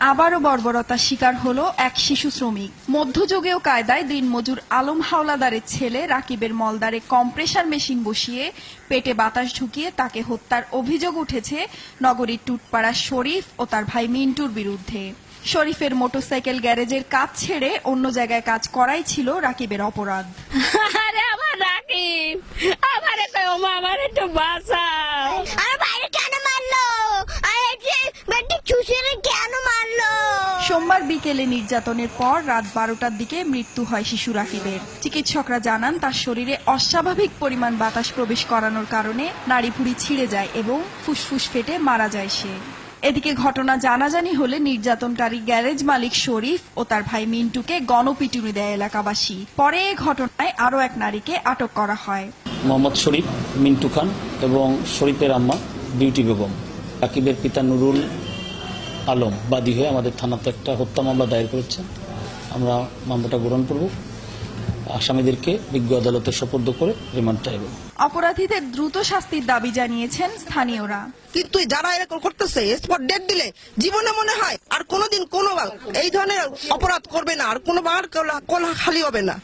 আবারও বর্বরতার শিকার হলো এক শিশু শ্রমিক। মধ্যযুগীয় কায়দায় দিনমজুর আলম হাওলাদারের ছেলে রাকিবের মলদারে কম্প্রেসার মেশিন বসিয়ে পেটে বাতাস ঢুকিয়ে তাকে হত্যার অভিযোগ উঠেছে নগরীর টুটপাড়া শরীফ ও তার ভাই মিন্টুর বিরুদ্ধে। শরীফের মোটরসাইকেল গ্যারেজের কাজ ছেড়ে অন্য জায়গায় কাজ করাই ছিল রাকিবের অপরাধ। আরে আমার রাকিব ওমা, আমার একটু বাঁচাও আরে বাইরে কেন মারলো আরে যে বেটি চুষিয়ে কেন মারলো সোমবার বিকেলে নির্যাতনের পর রাত বারোটার দিকে মৃত্যু হয় শিশু রাকিবের চিকিৎসকরা জানান, তার শরীরে অস্বাভাবিক পরিমাণ বাতাস প্রবেশ করানোর কারণে নাড়ি ভুড়ি ছিঁড়ে যায় এবং ফুসফুস ফেটে মারা যায় সে। এদিকে ঘটনা জানাজানি হলে নির্যাতনকারী গ্যারেজ মালিক শরীফ ও তার ভাই মিন্টুকে গণপিটুনি দেয় এলাকাবাসী। পরে এ ঘটনায় আরও এক নারীকে আটক করা হয়। মোহাম্মদ শরীফ, মিন্টু খান এবং শরীফের আম্মা, বিউটি বেগম। রাকিবের পিতা নুরুল আলম বাদী হয়ে আমাদের থানাতে একটা হত্যা মামলা দায়ের করেছেন আমরা মামলাটা গ্রহণ করব। আসামিদেরকে বিজ্ঞ আদালতে সোপর্দ করে রিমান্ড চাইব। অপরাধীদের দ্রুত শাস্তির দাবি জানিয়েছেন স্থানীয়রা। কিন্তু যারা এরকম করতেছে স্পট ডেট দিলে জীবনে মনে হয় আর কোনোদিন কোনো এই ধরনের অপরাধ করবে না আর কোনোবার কোলা খালি হবে না।